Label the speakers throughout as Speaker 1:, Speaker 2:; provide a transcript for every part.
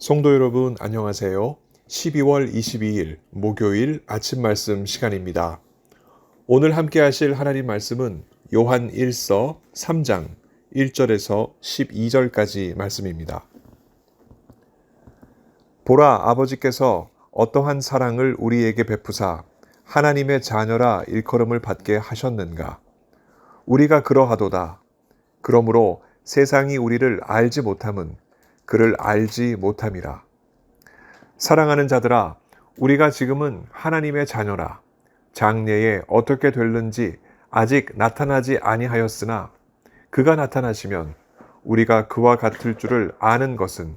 Speaker 1: 성도 여러분 안녕하세요. 12월 22일 목요일 아침 말씀 시간입니다. 오늘 함께 하실 하나님 말씀은 요한 1서 3장 1절에서 12절까지 말씀입니다. 보라 아버지께서 어떠한 사랑을 우리에게 베푸사 하나님의 자녀라 일컬음을 받게 하셨는가? 우리가 그러하도다. 그러므로 세상이 우리를 알지 못함은 그를 알지 못함이라. 사랑하는 자들아, 우리가 지금은 하나님의 자녀라. 장래에 어떻게 될는지 아직 나타나지 아니하였으나 그가 나타나시면 우리가 그와 같을 줄을 아는 것은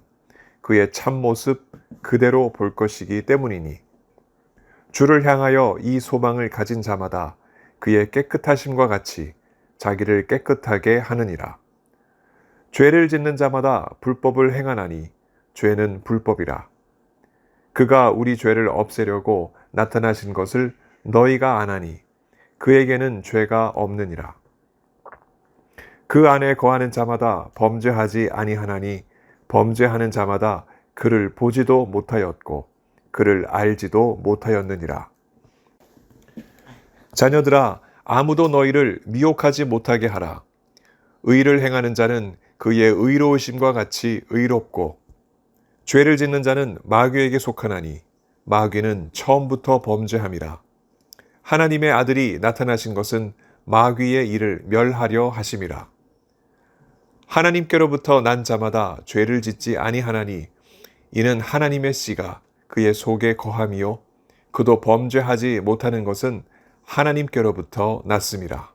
Speaker 1: 그의 참모습 그대로 볼 것이기 때문이니 주를 향하여 이 소망을 가진 자마다 그의 깨끗하심과 같이 자기를 깨끗하게 하느니라. 죄를 짓는 자마다 불법을 행하나니 죄는 불법이라. 그가 우리 죄를 없애려고 나타나신 것을 너희가 아나니 그에게는 죄가 없느니라. 그 안에 거하는 자마다 범죄하지 아니하나니 범죄하는 자마다 그를 보지도 못하였고 그를 알지도 못하였느니라. 자녀들아 아무도 너희를 미혹하지 못하게 하라. 의를 행하는 자는 그의 의로우심과 같이 의롭고 죄를 짓는 자는 마귀에게 속하나니 마귀는 처음부터 범죄함이라. 하나님의 아들이 나타나신 것은 마귀의 일을 멸하려 하심이라. 하나님께로부터 난 자마다 죄를 짓지 아니하나니 이는 하나님의 씨가 그의 속에 거함이요 그도 범죄하지 못하는 것은 하나님께로부터 났음이라.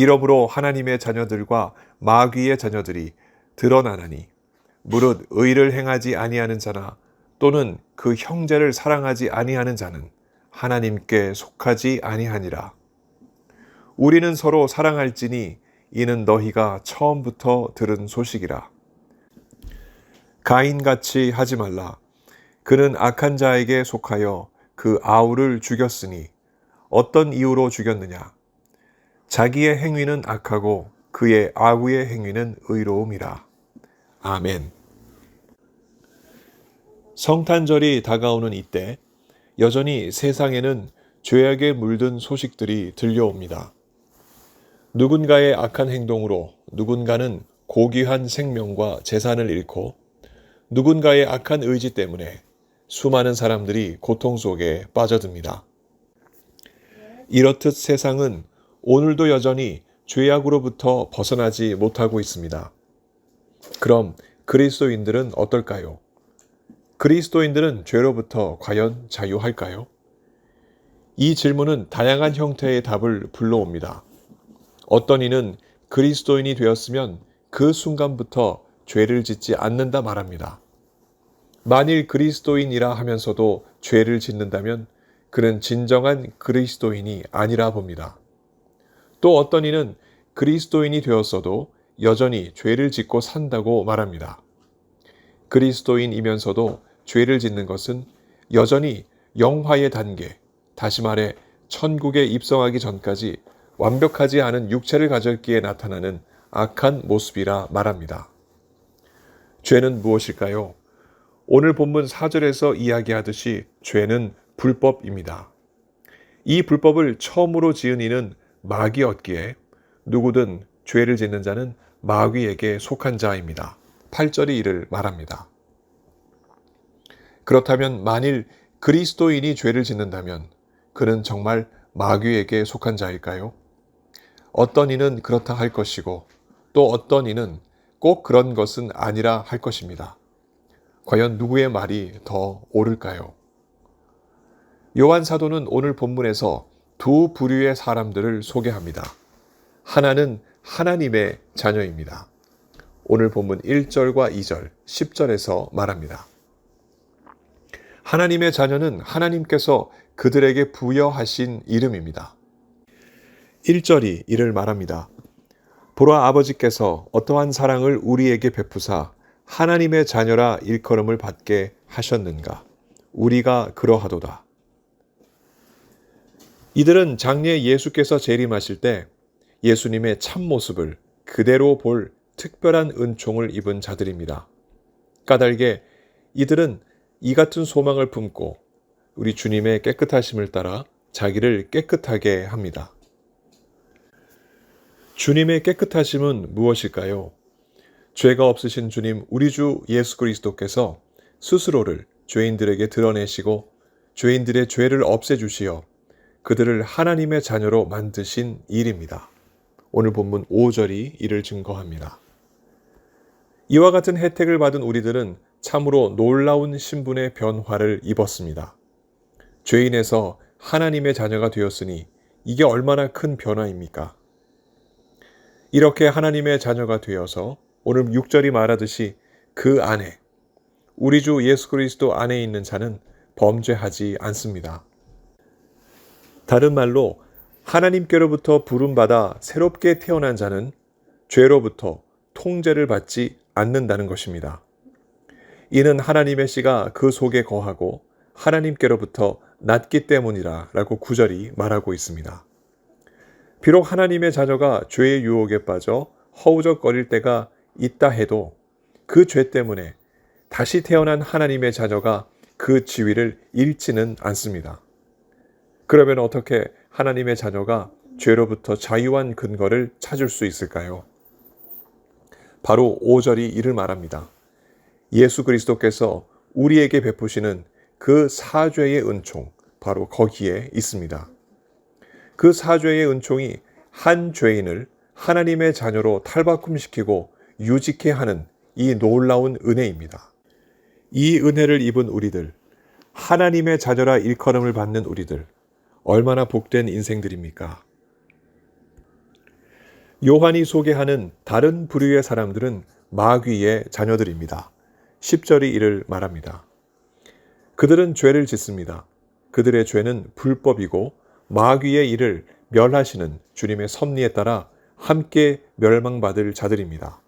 Speaker 1: 이러므로 하나님의 자녀들과 마귀의 자녀들이 드러나나니 무릇 의를 행하지 아니하는 자나 또는 그 형제를 사랑하지 아니하는 자는 하나님께 속하지 아니하니라. 우리는 서로 사랑할지니 이는 너희가 처음부터 들은 소식이라. 가인같이 하지 말라. 그는 악한 자에게 속하여 그 아우를 죽였으니 어떤 이유로 죽였느냐? 자기의 행위는 악하고 그의 아우의 행위는 의로움이라. 아멘. 성탄절이 다가오는 이때 여전히 세상에는 죄악에 물든 소식들이 들려옵니다. 누군가의 악한 행동으로 누군가는 고귀한 생명과 재산을 잃고 누군가의 악한 의지 때문에 수많은 사람들이 고통 속에 빠져듭니다. 이렇듯 세상은 오늘도 여전히 죄악으로부터 벗어나지 못하고 있습니다. 그럼 그리스도인들은 어떨까요? 그리스도인들은 죄로부터 과연 자유할까요? 이 질문은 다양한 형태의 답을 불러옵니다. 어떤 이는 그리스도인이 되었으면 그 순간부터 죄를 짓지 않는다 말합니다. 만일 그리스도인이라 하면서도 죄를 짓는다면 그는 진정한 그리스도인이 아니라 봅니다. 또 어떤 이는 그리스도인이 되었어도 여전히 죄를 짓고 산다고 말합니다. 그리스도인이면서도 죄를 짓는 것은 여전히 영화의 단계, 다시 말해 천국에 입성하기 전까지 완벽하지 않은 육체를 가졌기에 나타나는 악한 모습이라 말합니다. 죄는 무엇일까요? 오늘 본문 4절에서 이야기하듯이 죄는 불법입니다. 이 불법을 처음으로 지은 이는 마귀였기에 누구든 죄를 짓는 자는 마귀에게 속한 자입니다. 8절이 이를 말합니다. 그렇다면 만일 그리스도인이 죄를 짓는다면 그는 정말 마귀에게 속한 자일까요? 어떤 이는 그렇다 할 것이고 또 어떤 이는 꼭 그런 것은 아니라 할 것입니다. 과연 누구의 말이 더 옳을까요? 요한 사도는 오늘 본문에서 두 부류의 사람들을 소개합니다. 하나는 하나님의 자녀입니다. 오늘 본문 1절과 2절, 10절에서 말합니다. 하나님의 자녀는 하나님께서 그들에게 부여하신 이름입니다. 1절이 이를 말합니다. 보라 아버지께서 어떠한 사랑을 우리에게 베푸사 하나님의 자녀라 일컬음을 받게 하셨는가? 우리가 그러하도다. 이들은 장례 예수께서 재림하실 때 예수님의 참모습을 그대로 볼 특별한 은총을 입은 자들입니다. 까닭에 이들은 이 같은 소망을 품고 우리 주님의 깨끗하심을 따라 자기를 깨끗하게 합니다. 주님의 깨끗하심은 무엇일까요? 죄가 없으신 주님 우리 주 예수 그리스도께서 스스로를 죄인들에게 드러내시고 죄인들의 죄를 없애주시어 그들을 하나님의 자녀로 만드신 일입니다. 오늘 본문 5절이 이를 증거합니다. 이와 같은 혜택을 받은 우리들은 참으로 놀라운 신분의 변화를 입었습니다. 죄인에서 하나님의 자녀가 되었으니 이게 얼마나 큰 변화입니까? 이렇게 하나님의 자녀가 되어서 오늘 6절이 말하듯이 그 안에 우리 주 예수 그리스도 안에 있는 자는 범죄하지 않습니다. 다른 말로 하나님께로부터 부름받아 새롭게 태어난 자는 죄로부터 통제를 받지 않는다는 것입니다. 이는 하나님의 씨가 그 속에 거하고 하나님께로부터 났기 때문이라 라고 구절이 말하고 있습니다. 비록 하나님의 자녀가 죄의 유혹에 빠져 허우적거릴 때가 있다 해도 그 죄 때문에 다시 태어난 하나님의 자녀가 그 지위를 잃지는 않습니다. 그러면 어떻게 하나님의 자녀가 죄로부터 자유한 근거를 찾을 수 있을까요? 바로 5절이 이를 말합니다. 예수 그리스도께서 우리에게 베푸시는 그 사죄의 은총, 바로 거기에 있습니다. 그 사죄의 은총이 한 죄인을 하나님의 자녀로 탈바꿈시키고 유직해 하는 이 놀라운 은혜입니다. 이 은혜를 입은 우리들, 하나님의 자녀라 일컬음을 받는 우리들, 얼마나 복된 인생들입니까? 요한이 소개하는 다른 부류의 사람들은 마귀의 자녀들입니다. 10절이 이를 말합니다. 그들은 죄를 짓습니다. 그들의 죄는 불법이고 마귀의 일을 멸하시는 주님의 섭리에 따라 함께 멸망받을 자들입니다.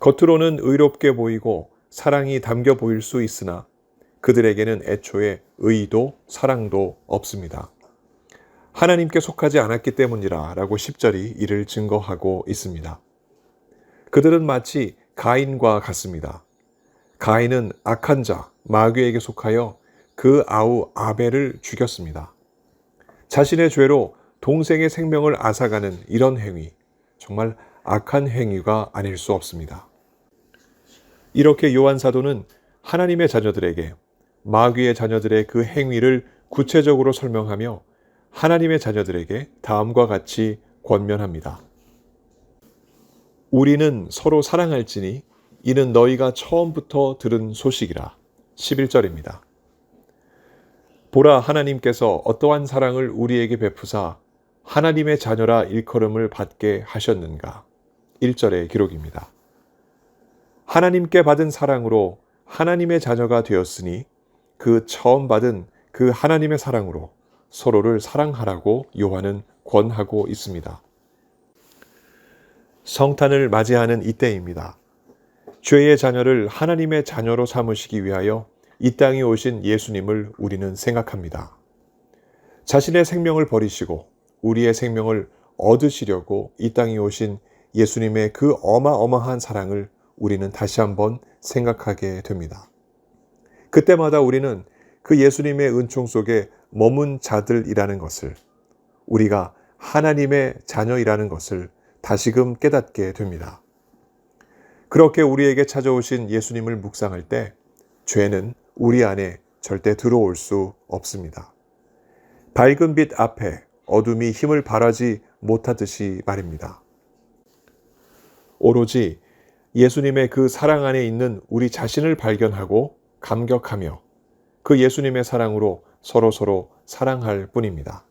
Speaker 1: 겉으로는 의롭게 보이고 사랑이 담겨 보일 수 있으나 그들에게는 애초에 의도, 사랑도 없습니다. 하나님께 속하지 않았기 때문이라 라고 10절이 이를 증거하고 있습니다. 그들은 마치 가인과 같습니다. 가인은 악한 자, 마귀에게 속하여 그 아우 아벨을 죽였습니다. 자신의 죄로 동생의 생명을 앗아가는 이런 행위, 정말 악한 행위가 아닐 수 없습니다. 이렇게 요한 사도는 하나님의 자녀들에게 마귀의 자녀들의 그 행위를 구체적으로 설명하며 하나님의 자녀들에게 다음과 같이 권면합니다. 우리는 서로 사랑할지니 이는 너희가 처음부터 들은 소식이라. 11절입니다. 보라 하나님께서 어떠한 사랑을 우리에게 베푸사 하나님의 자녀라 일컬음을 받게 하셨는가. 1절의 기록입니다. 하나님께 받은 사랑으로 하나님의 자녀가 되었으니 그 처음 받은 그 하나님의 사랑으로 서로를 사랑하라고 요한은 권하고 있습니다. 성탄을 맞이하는 이때입니다. 죄의 자녀를 하나님의 자녀로 삼으시기 위하여 이 땅에 오신 예수님을 우리는 생각합니다. 자신의 생명을 버리시고 우리의 생명을 얻으시려고 이 땅에 오신 예수님의 그 어마어마한 사랑을 우리는 다시 한번 생각하게 됩니다. 그때마다 우리는 그 예수님의 은총 속에 머문 자들이라는 것을 우리가 하나님의 자녀이라는 것을 다시금 깨닫게 됩니다. 그렇게 우리에게 찾아오신 예수님을 묵상할 때 죄는 우리 안에 절대 들어올 수 없습니다. 밝은 빛 앞에 어둠이 힘을 발하지 못하듯이 말입니다. 오로지 예수님의 그 사랑 안에 있는 우리 자신을 발견하고 감격하며 그 예수님의 사랑으로 서로 서로 사랑할 뿐입니다.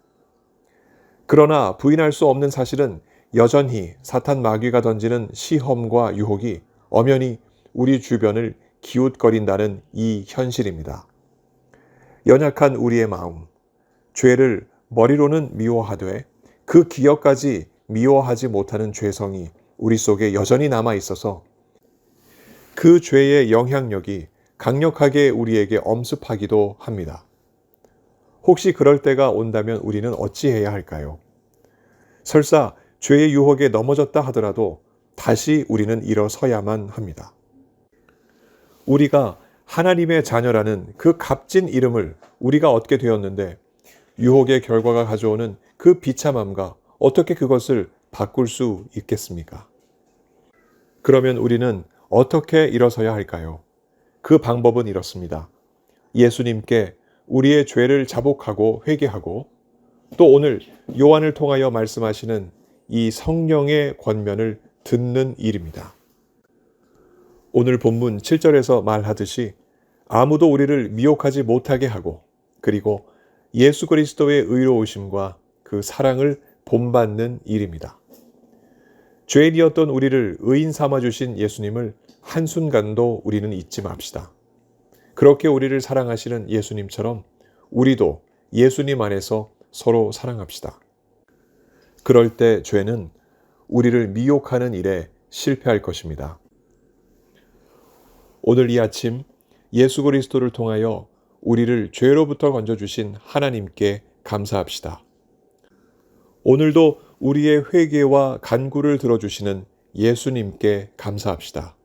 Speaker 1: 그러나 부인할 수 없는 사실은 여전히 사탄 마귀가 던지는 시험과 유혹이 엄연히 우리 주변을 기웃거린다는 이 현실입니다. 연약한 우리의 마음, 죄를 머리로는 미워하되 그 기억까지 미워하지 못하는 죄성이 우리 속에 여전히 남아 있어서 그 죄의 영향력이 강력하게 우리에게 엄습하기도 합니다. 혹시 그럴 때가 온다면 우리는 어찌해야 할까요? 설사 죄의 유혹에 넘어졌다 하더라도 다시 우리는 일어서야만 합니다. 우리가 하나님의 자녀라는 그 값진 이름을 우리가 얻게 되었는데 유혹의 결과가 가져오는 그 비참함과 어떻게 그것을 바꿀 수 있겠습니까? 그러면 우리는 어떻게 일어서야 할까요? 그 방법은 이렇습니다. 예수님께 우리의 죄를 자복하고 회개하고 또 오늘 요한을 통하여 말씀하시는 이 성령의 권면을 듣는 일입니다. 오늘 본문 7절에서 말하듯이 아무도 우리를 미혹하지 못하게 하고 그리고 예수 그리스도의 의로우심과 그 사랑을 본받는 일입니다. 죄인이었던 우리를 의인 삼아 주신 예수님을 한순간도 우리는 잊지 맙시다. 그렇게 우리를 사랑하시는 예수님처럼 우리도 예수님 안에서 서로 사랑합시다. 그럴 때 죄는 우리를 미혹하는 일에 실패할 것입니다. 오늘 이 아침 예수 그리스도를 통하여 우리를 죄로부터 건져주신 하나님께 감사합시다. 오늘도 우리의 회개와 간구를 들어주시는 예수님께 감사합시다.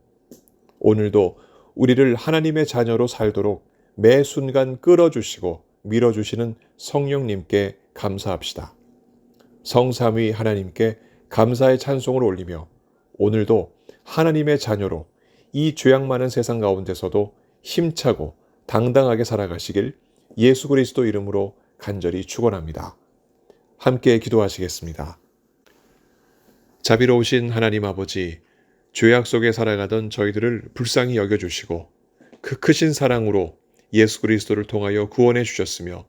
Speaker 1: 오늘도 우리를 하나님의 자녀로 살도록 매 순간 끌어주시고 밀어주시는 성령님께 감사합시다. 성삼위 하나님께 감사의 찬송을 올리며 오늘도 하나님의 자녀로 이 죄악 많은 세상 가운데서도 힘차고 당당하게 살아가시길 예수 그리스도 이름으로 간절히 축원합니다. 함께 기도하시겠습니다. 자비로우신 하나님 아버지, 죄악 속에 살아가던 저희들을 불쌍히 여겨 주시고 그 크신 사랑으로 예수 그리스도를 통하여 구원해 주셨으며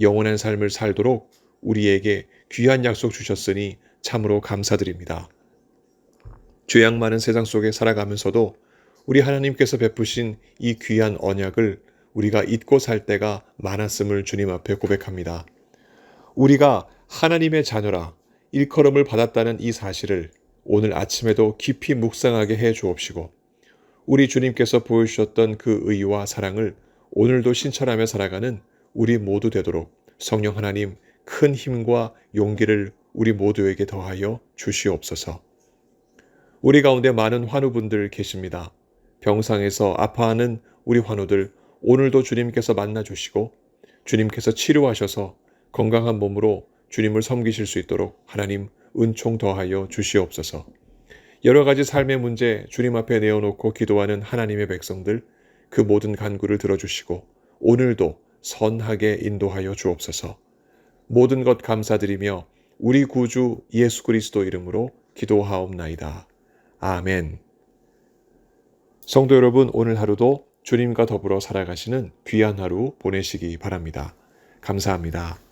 Speaker 1: 영원한 삶을 살도록 우리에게 귀한 약속 주셨으니 참으로 감사드립니다. 죄악 많은 세상 속에 살아가면서도 우리 하나님께서 베푸신 이 귀한 언약을 우리가 잊고 살 때가 많았음을 주님 앞에 고백합니다. 우리가 하나님의 자녀라 일컬음을 받았다는 이 사실을 오늘 아침에도 깊이 묵상하게 해 주옵시고 우리 주님께서 보여주셨던 그 의와 사랑을 오늘도 신철하며 살아가는 우리 모두 되도록 성령 하나님 큰 힘과 용기를 우리 모두에게 더하여 주시옵소서. 우리 가운데 많은 환우분들 계십니다. 병상에서 아파하는 우리 환우들 오늘도 주님께서 만나 주시고 주님께서 치료하셔서 건강한 몸으로 주님을 섬기실 수 있도록 하나님 은총 더하여 주시옵소서. 여러 가지 삶의 문제 주님 앞에 내어놓고 기도하는 하나님의 백성들 그 모든 간구를 들어주시고 오늘도 선하게 인도하여 주옵소서. 모든 것 감사드리며 우리 구주 예수 그리스도 이름으로 기도하옵나이다. 아멘. 성도 여러분, 오늘 하루도 주님과 더불어 살아가시는 귀한 하루 보내시기 바랍니다. 감사합니다.